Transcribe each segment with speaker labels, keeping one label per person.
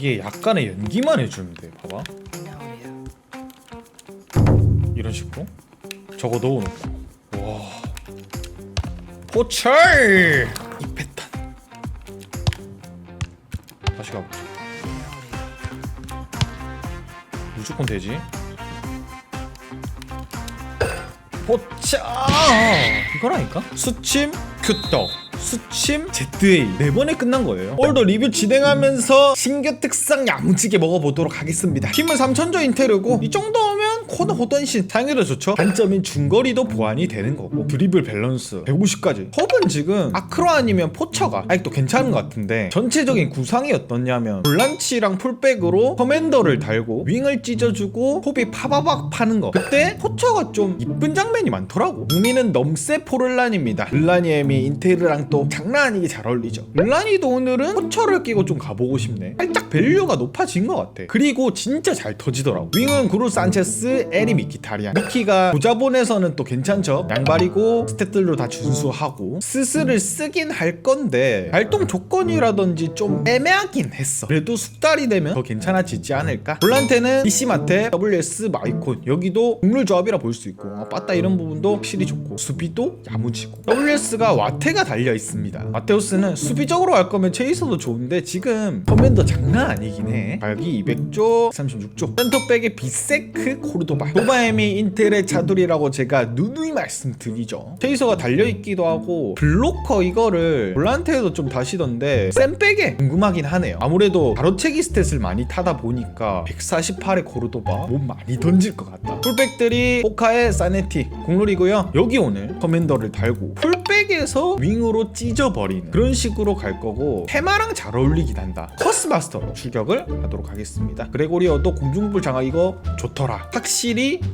Speaker 1: 이게 약간의 연기만 해주면 돼 봐봐. 이런 식으로. 저거 넣어놓고. 와. 포철! 이 패턴. 다시 가보자. 무조건 되지? 포차 이거라니까? 수침 큐떡 수침 ZA 네 번에 끝난 거예요. 오늘도 리뷰 진행하면서 신규 특상 야무지게 먹어보도록 하겠습니다. 힘은 3000조 인테르고 이 정도면 코너 호던신 당연히 좋죠? 단점인 중거리도 보완이 되는 거고 드리블 밸런스 150까지. 헙은 지금 아크로 아니면 포처가 아직도 괜찮은 것 같은데 전체적인 구상이 어떻냐면 볼란치랑 풀백으로 커맨더를 달고 윙을 찢어주고 헙이 파바박 파는 거. 그때 포처가 좀 이쁜 장면이 많더라고. 국민은 넘세 포를란입니다. 르라니엠이 인테르랑 또 장난 아니게 잘 어울리죠. 르라니도 오늘은 포처를 끼고 좀 가보고 싶네. 살짝 밸류가 높아진 것 같아. 그리고 진짜 잘 터지더라고. 윙은 그루 산체스 에리 미키타리안 미키가 보자본에서는 또 괜찮죠? 양발이고 스탯들도 다 준수하고 스스를 쓰긴 할 건데 발동 조건이라든지 좀 애매하긴 했어. 그래도 숙달이 되면 더 괜찮아지지 않을까? 볼란테는 이시마테 WS 마이콘. 여기도 국룰 조합이라 볼 수 있고 아, 빠따 이런 부분도 확실히 좋고. 수비도 야무지고. WS가 와테가 달려 있습니다. 마테우스는 수비적으로 할 거면 체이서도 좋은데 지금 커맨더 장난 아니긴 해. 발기 200조 36조. 센터백의 비세크 코르도 바 도바엠이 인텔의 차돌이라고 제가 누누이 말씀드리죠. 체이서가 달려있기도 하고 블로커 이거를 볼란테에도 좀 다시던데 센백에 궁금하긴 하네요. 아무래도 가로채기 스탯을 많이 타다 보니까 148의 코르도바 몸 많이 던질 것 같다. 풀백들이 포카의 사네티 국룰이고요. 여기 오늘 커맨더를 달고 풀백에서 윙으로 찢어버리는 그런 식으로 갈 거고 테마랑 잘 어울리긴 한다. 커스마스터 출격을 하도록 하겠습니다. 그레고리어도 공중불 장악 이거 좋더라. 확실히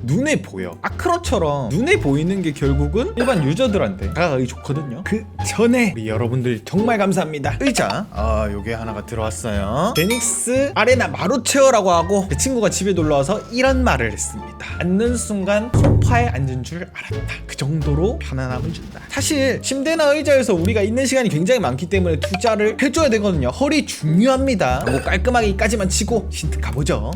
Speaker 1: 눈에 보여. 아크로처럼 눈에 보이는 게 결국은 일반 유저들한테 다가가기 좋거든요. 그 전에 우리 여러분들 정말 감사합니다. 의자. 아 요게 하나가 들어왔어요. 베닉스 아레나 마루체어라고 하고 제 친구가 집에 놀러와서 이런 말을 했습니다. 앉는 순간 소파에 앉은 줄 알았다. 그 정도로 편안함을 준다. 사실 침대나 의자에서 우리가 있는 시간이 굉장히 많기 때문에 투자를 해줘야 되거든요. 허리 중요합니다. 뭐 깔끔하게 이까지만 치고 힌트 가보죠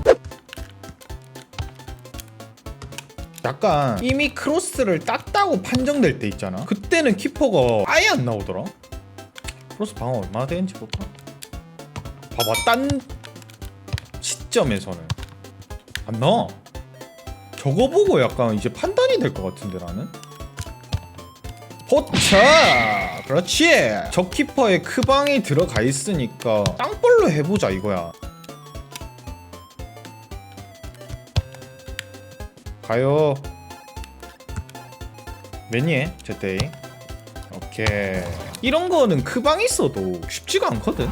Speaker 1: 약간 이미 크로스를 땄다고 판정될 때 있잖아. 그때는 키퍼가 아예 안 나오더라. 크로스 방어 얼마나 되는지 볼까? 봐봐 딴 시점에서는. 안 나와. 저거 보고 약간 이제 판단이 될 것 같은데 나는? 포차! 그렇지! 저 키퍼에 크방이 들어가 있으니까 땅볼로 해보자 이거야 가요. 매니에 제때이. 오케이. 이런 거는 크방 있어도 쉽지가 않거든.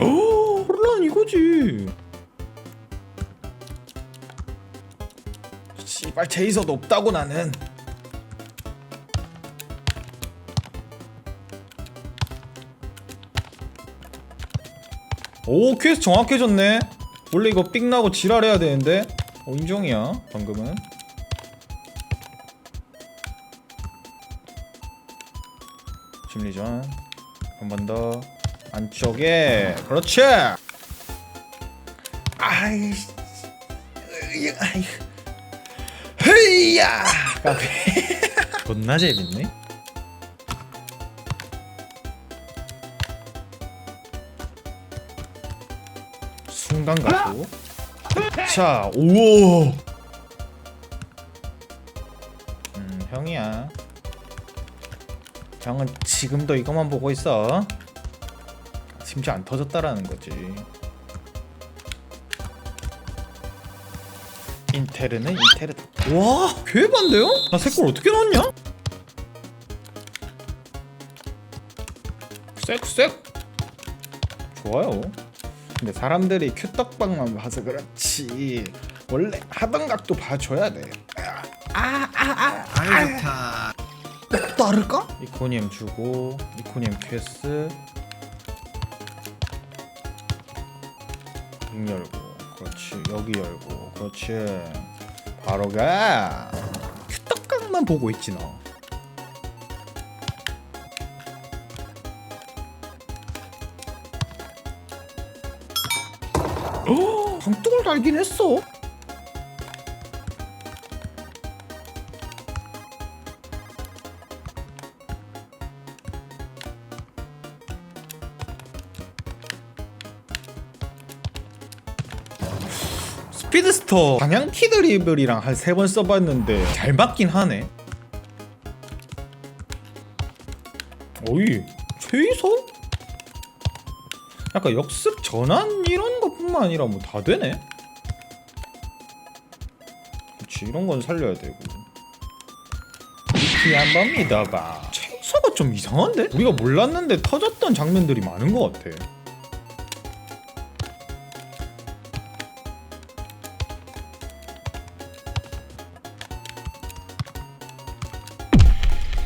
Speaker 1: 오 혼란 이거지. 씨발 제이서도 없다고 나는 오 퀘스트 정확해졌네. 원래 이거 삑 나고 지랄해야 되는데. 어 인정이야 방금은. 심리전. 한 번 더. 안쪽에. 그렇지! 아이 아이. 헤이야! 존나 재밌네 순간 가고. 자 우와 음 형이야. 형은 지금도 이것만 보고 있어. 심지어 안 터졌다라는 거지. 인테르는 인테르다 와 개반데요? 나 색골 어떻게 넣었냐? 색. 좋아요 근데 사람들이 큐떡방만 봐서 그렇지. 원래 하던 각도 봐줘야 돼. 아아아
Speaker 2: 아유 좋다.
Speaker 1: 따를까? 이코니엄 주고 이코니엄 퀘스. 문 열고 그렇지. 여기 열고 그렇지. 바로 가. 큐떡각만 보고 있지 너 어, 방떡을 달긴 했어 스피드스터 방향키 드리블이랑 한 세 번 써봤는데 잘 맞긴 하네 오이 최이소? 약간 역습 전환 이런 것뿐만 아니라 뭐 다 되네 그치 이런 건 살려야 되고 미키 한번 믿어봐 최이소가 좀 이상한데? 우리가 몰랐는데 터졌던 장면들이 많은 것 같아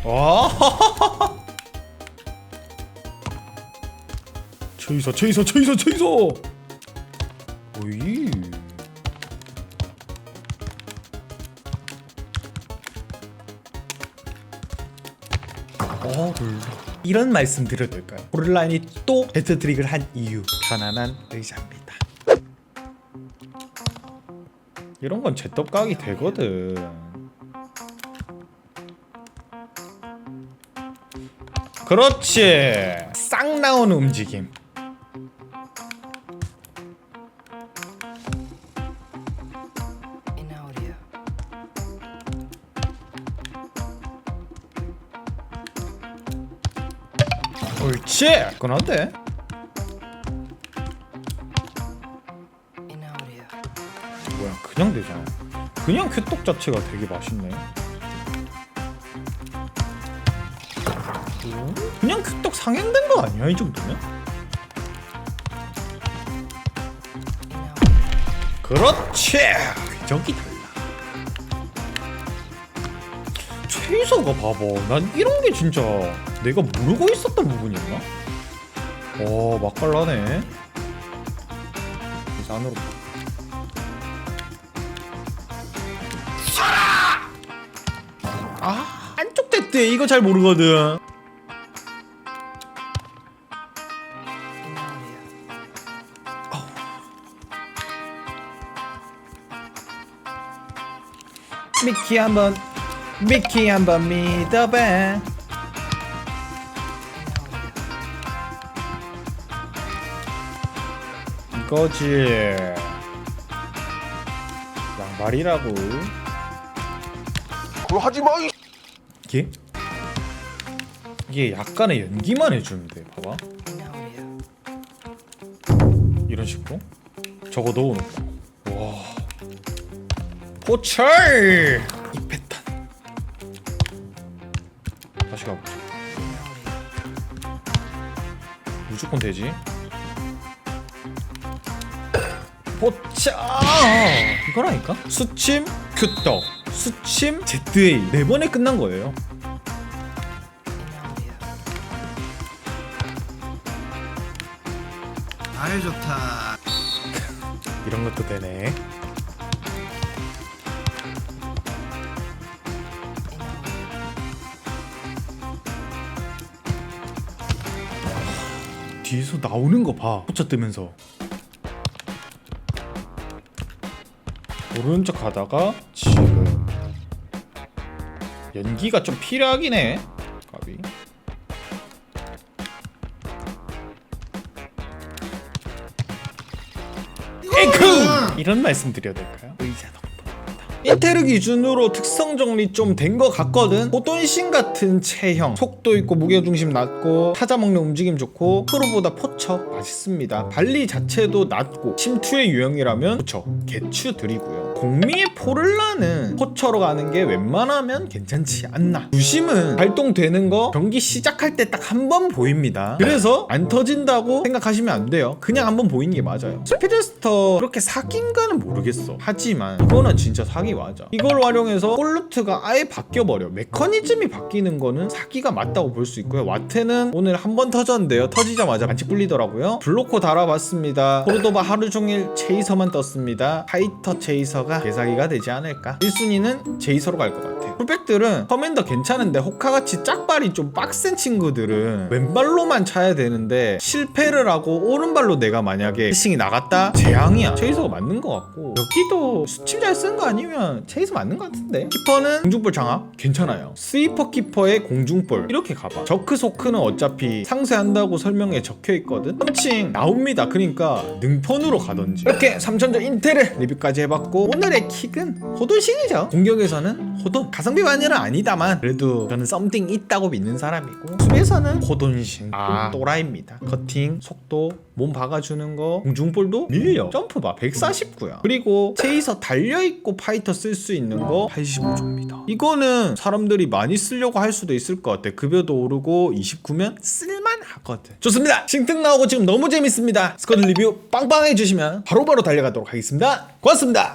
Speaker 1: 와. 최이서 최이서 최이서 최이서. 오이. 어, 이런 말씀 드려도 될까요? 보르라인이 또 헤드트릭을 한 이유 편안한 의자입니다. 이런 건 제떡 각이 되거든. 그렇지 싹 나오는 움직임 옳지
Speaker 2: In audio.
Speaker 1: 뭐야 그냥 되잖아 그냥 큐떡 자체가 되게 맛있네 오? 그냥 큐떡 상향된 거 아니야 이 정도면? 그렇지 궤적이 달라 최이서가 봐봐 난 이런 게 진짜 내가 모르고 있었던 부분이었나? 어 맛깔나네 그래서 안으로! 아 안쪽 됐대 이거 잘 모르거든. 미키 한번 미키 한번 믿어봐 거지. 양말이라고.
Speaker 3: 그거 하지 마. 이
Speaker 1: 이게 이게 약간의 연기만 해주면 돼 봐봐. 이런 식으로? 저거 넣어놓고. 와. 포철! 이 패턴. 다시 가보자. 무조건 되지 포차 이거라니까 수침 큐떡 수침 ZA 네 번에 끝난 거예요.
Speaker 4: 아유 좋다.
Speaker 1: 이런 것도 되네. 뒤에서 나오는 거봐 포차 뜨면서 모르는 척 하다가 지금 연기가 좀 필요하긴 해. 가비. 에크! 이런 말씀 드려야 될까요? 덕분입니다. 인테르 기준으로 특성 정리 좀 된 것 같거든. 호돈신 같은 체형 속도 있고 무게중심 낮고 타자 먹는 움직임 좋고 프로보다 포처 맛있습니다. 발리 자체도 낮고 침투의 유형이라면 포처 개추 드리고요 공미의 포를라는 포처로 가는 게 웬만하면 괜찮지 않나. 유심은 발동되는 거 경기 시작할 때 딱 한 번 보입니다. 그래서 안 터진다고 생각하시면 안 돼요. 그냥 한 번 보이는 게 맞아요. 스피드스터 그렇게 사기인가는 모르겠어. 하지만 이거는 진짜 사기 맞아. 이걸 활용해서 폴루트가 아예 바뀌어버려. 메커니즘이 바뀌는 거는 사기가 맞다고 볼 수 있고요. 와트는 오늘 한 번 터졌는데요. 터지자마자 반칙 불리더라고요. 블로코 달아봤습니다. 코르도바 하루 종일 체이서만 떴습니다. 파이터 체이서 제이서가 개사기가 되지 않을까? 1순위는 제이서로 갈 것 같아요. 풀백들은 커맨더 괜찮은데 호카같이 짝발이 좀 빡센 친구들은 왼발로만 차야 되는데 실패를 하고 오른발로 내가 만약에 피싱이 나갔다? 재앙이야. 제이서가 맞는 것 같고. 여기도 수침 잘쓴거 아니면 제이서 맞는 것 같은데? 키퍼는 공중볼 장압 괜찮아요. 스위퍼 키퍼의 공중볼. 이렇게 가봐. 저크 소크는 어차피 상세한다고 설명에 적혀 있거든? 펀칭 나옵니다. 그러니까 능폰으로 가던지. 이렇게 3천조 인텔을 리뷰까지 해봤고 오늘의 킥은 호돈신이죠. 공격에서는 호돈. 가성비 마녀는 아니다만 그래도 저는 썸띵 있다고 믿는 사람이고 수비에서는 호돈신. 아. 또라입니다. 커팅 속도 몸 박아주는 거 공중볼도 밀려. 점프 봐 149야. 그리고 체이서 달려있고 파이터 쓸 수 있는 거 85조입니다. 이거는 사람들이 많이 쓰려고 할 수도 있을 것 같아. 급여도 오르고 29면 쓸만하거든. 좋습니다. 싱튼 나오고 지금 너무 재밌습니다. 스쿼드 리뷰 빵빵 해주시면 바로바로 달려가도록 하겠습니다. 고맙습니다